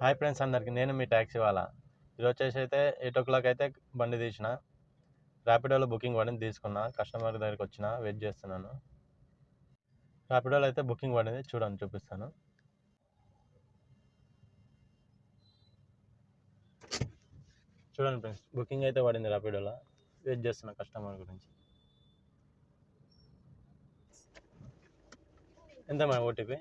Hi friends అందరికి నేను మీ taxi వాళ్ళ. ఇది వచ్చేసి అయితే ఎయిట్ ఓ క్లాక్ అయితే బండి తీసిన. ర్యాపిడోలో బుకింగ్ పడింది తీసుకున్నా. కస్టమర్ దగ్గరికి వచ్చిన వెయిట్ చేస్తున్నాను. ర్యాపిడోలో అయితే బుకింగ్ పడింది చూడండి చూపిస్తాను. చూడండి ఫ్రెండ్స్ బుకింగ్ అయితే పడింది ర్యాపిడోలో వెయిట్ చేస్తున్నా కస్టమర్ గురించి. ఎంత madam OTP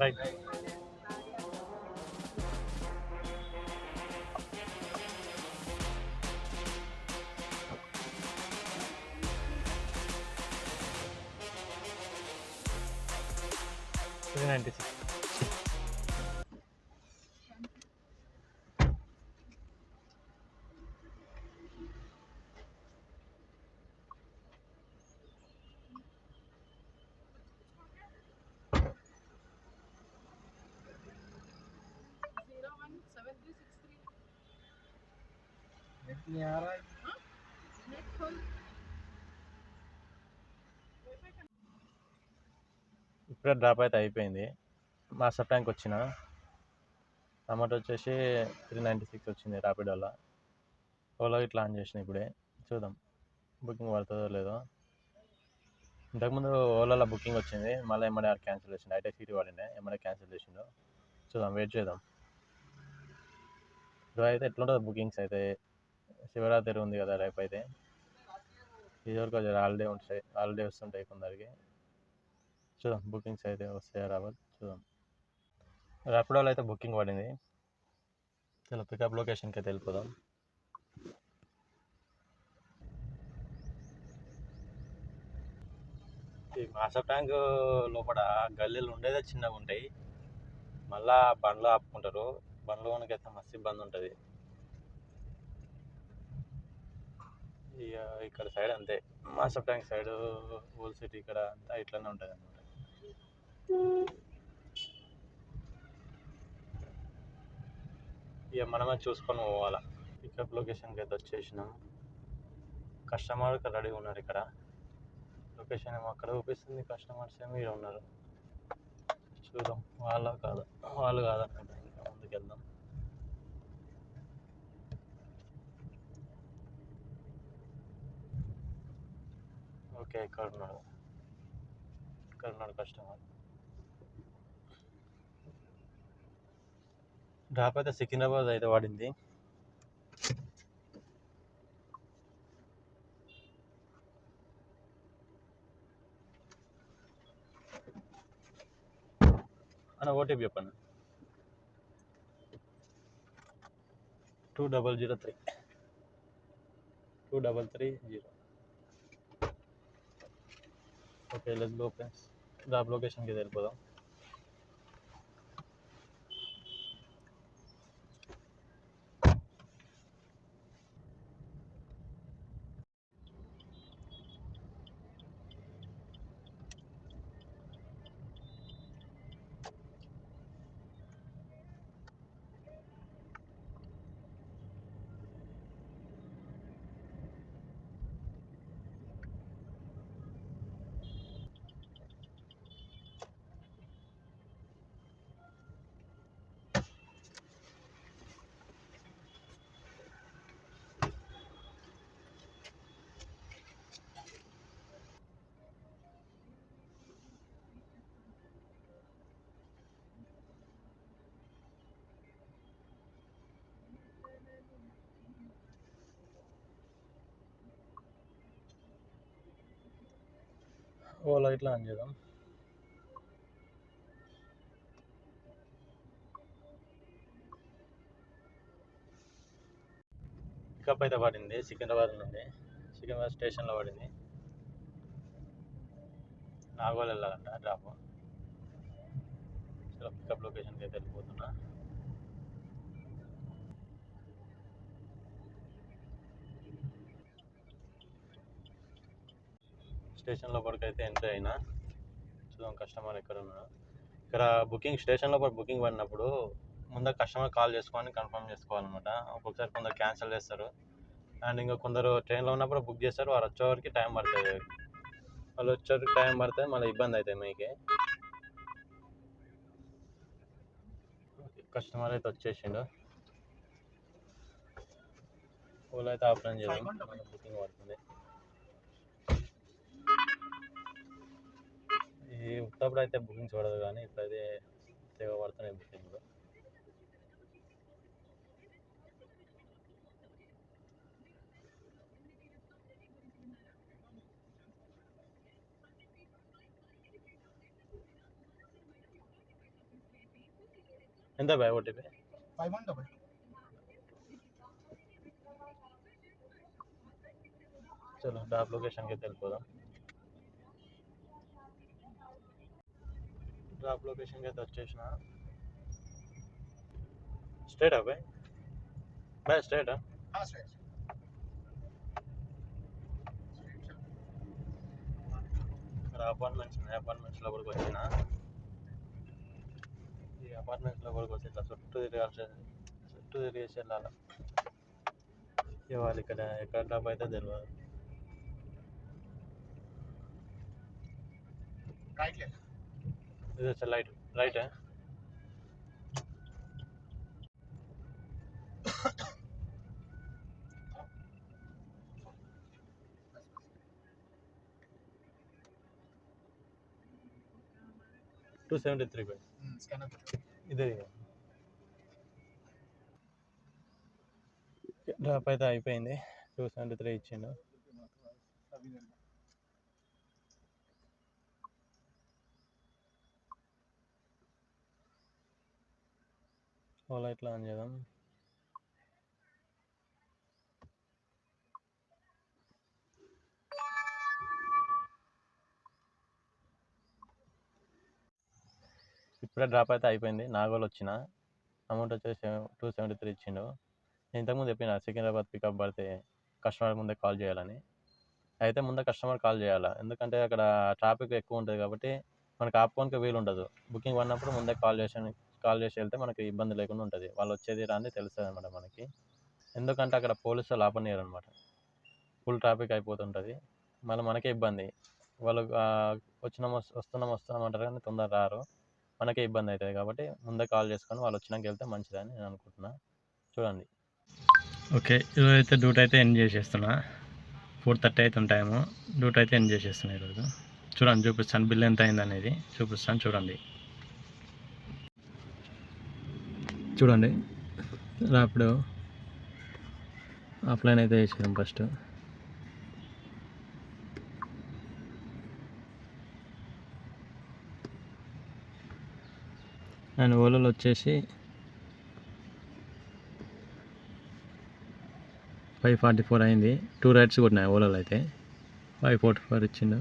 right three ninety six Zero ఇప్పుడే డ్రాప్ అయితే అయిపోయింది. మాస్టర్ ట్యాంక్ వచ్చిన. టమాటో వచ్చేసి త్రీ నైంటీ సిక్స్ వచ్చింది ర్యాపిడోలో ఓలా ఇట్లా ఆన్ చేసిన ఇప్పుడే. చూద్దాం. బుకింగ్ పడుతుందో లేదో. ఇంతకుముందు ఓలాలో బుకింగ్ వచ్చింది. మళ్ళీ ఎమ్మడే క్యాన్సిల్ చేసిండు. అయితే సీటీ పడిండే ఎమ్మడే క్యాన్సిల్ చేసిండు. చూద్దాం. వెయిట్ చేద్దాం. ఇప్పుడు అయితే ఎట్లుంటుందో బుకింగ్స్ అయితే శివరాత్రి ఉంది కదా రేపు అయితే. ఇదివరకు కొంచెం హాలిడే ఉంటాయి హాలిడే వస్తుంటాయి కొందరికి. చూద్దాం బుకింగ్స్ అయితే వస్తాయా రావాలి చూద్దాం. ర్యాపిడోలో అయితే బుకింగ్ పడింది. చాలా పికప్ లొకేషన్కి అయితే వెళ్ళిపోదాం. ఈ మాస్టర్ ట్యాంక్ లోపల గల్లీలు ఉండేదే చిన్నగా ఉంటాయి. మళ్ళా బండ్లు ఆపుకుంటారు. బండ్లు కొనకైతే మస్తు ఇబ్బంది ఉంటుంది. ఇక ఇక్కడ సైడ్ అంతే. Master tank side whole city ఇక్కడ అంతా ఇట్లానే ఉంటుంది అనమాట ఇక మనమే చూసుకొని పోవాలా. పికప్ లొకేషన్కి అయితే వచ్చేసినాం. కస్టమర్ రెడీ ఉన్నారు ఇక్కడ. లొకేషన్ ఏమో అక్కడ చూపిస్తుంది. కస్టమర్స్ ఏమో ఇక్కడ ఉన్నారు. చూద్దాం. వాళ్ళ కాదు. వాళ్ళు కాదనుకుంటా ఓకే ఇక్కడ ఉన్నాడు ఇక్కడ ఉన్నాడు కస్టమర్. డ్రాప్ అయితే సికింద్రాబాద్ అయితే వాడింది. అన్న ఓటీపీ చెప్పండి. Two double zero three. Two double three zero. Okay let's go friends drop లొకేషన్కి వెళ్ళిపోదాం ఓలా ఇట్లా ఆన్ చేద్దాం. పికప్ అయితే పడింది సికింద్రాబాద్ నుండి. సికింద్రాబాద్ స్టేషన్లో పడింది. నాగోల్ వెళ్ళాలంట డ్రాప్. పికప్ లొకేషన్కి అయితే వెళ్ళిపోతున్నా. స్టేషన్ లోపలికి అయితే ఎంట్రీ అయినా చూద్దాం కస్టమర్ ఎక్కడ ఉన్నాడు ఇక్కడ బుకింగ్ స్టేషన్ లోపల బుకింగ్ పడినప్పుడు ముందు కస్టమర్ కాల్ చేసుకొని కన్ఫర్మ్ చేసుకోవాలన్నమాట. ఒక్కొక్కసారి కొందరు క్యాన్సిల్ చేస్తారు. అండ్ ఇంకా కొందరు ట్రైన్లో ఉన్నప్పుడు బుక్ చేస్తారు వారు వచ్చేవరకు టైం పడుతుంది. వాళ్ళు వచ్చేవరకు టైం పడితే మళ్ళీ ఇబ్బంది అవుతుంది మీకే. కస్టమర్ అయితే వచ్చేసిండు. ఓలా అయితే ఆఫ్లైన్ చేద్దాం. బుకింగ్ పడుతుంది. ఈ ఉత్తప్పుడు అయితే బుకింగ్ చూడదు కానీ ఇప్పుడైతే తెగ పడుతున్నాయి బుకింగ్లు ఎంత బాయ్ ఓటీపీ ఫైవ్ వన్ డబల్. చలో డాప్ లొకేషన్కి వెళ్ళిపోదాం. డ్రాప్ లొకేషన్కి అయితే వచ్చేసిన. స్ట్రైటా బాయ్? బాయ్ స్ట్రైటా ఇక్కడ అపార్ట్మెంట్స్ ఉన్నాయి అపార్ట్మెంట్స్ లోపలికి వచ్చిన. ఈ అపార్ట్మెంట్స్ లోపలికి వచ్చి ఇట్లా చుట్టూ తిరగాల్సి చుట్టూ తిరిగేసి వెళ్ళాలి? ఇవాళ ఇక్కడ ఎక్కడ డ్రాప్ అయితే తెలియదు రైట్ లెఫ్ట్ ఇది వచ్చే light right two seventy three by ఇదే డ్రాప్ అయితే అయిపోయింది. టూ సెవెంటీ త్రీ ఇచ్చిండు ఓలా ఇట్లా ఆన్ చేద్దాం? ఇప్పుడే డ్రాప్ అయితే అయిపోయింది. నాగోల్ వచ్చిన. అమౌంట్ వచ్చేసి టూ సెవెంటీ త్రీ ఇచ్చిండు. నేను ఇంతకుముందు చెప్పిన సికింద్రాబాద్ పికప్ పడితే కస్టమర్ ముందే కాల్ చేయాలని. అయితే ముందే కస్టమర్ కాల్ చేయాలి? ఎందుకంటే అక్కడ ట్రాఫిక్ ఎక్కువ ఉంటుంది కాబట్టి మనకు ఆపుకోనికి వీలు ఉండదు బుకింగ్ పడినప్పుడు ముందే కాల్ చేసాను కాల్ చేసి వెళ్తే మనకి ఇబ్బంది లేకుండా ఉంటుంది. వాళ్ళు వచ్చేది రాని తెలుస్తుంది అనమాట మనకి. ఎందుకంటే అక్కడ పోలీసులు ఆపనియరు అనమాట ఫుల్ ట్రాఫిక్ అయిపోతుంటుంది. మళ్ళీ మనకే ఇబ్బంది. వాళ్ళు వచ్చినాం వస్తున్నాం వస్తున్నాం అంటారు కానీ తొందర రారు. మనకే ఇబ్బంది అవుతుంది కాబట్టి ముందే కాల్ చేసుకొని వాళ్ళు వచ్చినాక వెళ్తే మంచిదని నేను అనుకుంటున్నా. చూడండి. ఓకే. ఈరోజు అయితే డ్యూటీ అయితే ఎండ్ చేసేస్తున్నా. ఫోర్ థర్టీ అయితే టైము. డ్యూటీ అయితే ఎండ్ చేసేస్తున్నా ఈరోజు. చూడండి చూపిస్తాను. బిల్ ఎంత అయింది అనేది చూపిస్తాను చూడండి. చూడండి. రాపిడో ఆఫ్లైన్ అయితే వేసాం ఫస్ట్. అండ్ ఓలలో వచ్చేసి ఫైవ్ ఫార్టీ ఫోర్ అయింది. టూ రైడ్స్ కొట్టినాయి ఓలలో అయితే. ఫైవ్ ఫార్టీ ఫోర్ ఇచ్చిండు.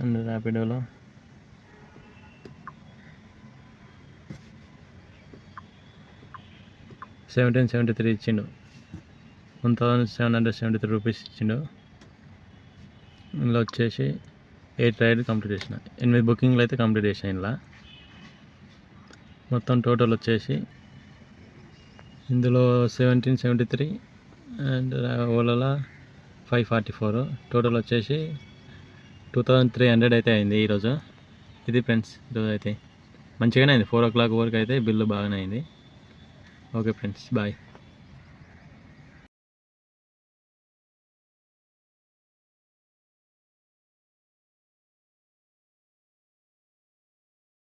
అండ్ ర్యాపిడోలో సెవెంటీన్ సెవెంటీ త్రీ ఇచ్చిండు. One thousand seven hundred seventy three rupees ఇచ్చిండు. ఇందులో వచ్చేసి ఎయిట్ రైడ్ కంప్లీట్ చేసిన. ఎనిమిది బుకింగ్లు అయితే కంప్లీట్ చేసిన ఇందులో. మొత్తం టోటల్ వచ్చేసి ఇందులో సెవెంటీన్ సెవెంటీ త్రీ అండ్ ఓలాలో ఫైవ్ ఫార్టీ ఫోర్ టోటల్ వచ్చేసి టూ థౌజండ్ త్రీ హండ్రెడ్ అయితే అయింది ఈరోజు ఇది ఫ్రెండ్స్ ఈరోజు అయితే మంచిగానే అయింది. ఫోర్ ఓ క్లాక్ వరకు అయితే బిల్లు బాగానే అయింది. Okay friends bye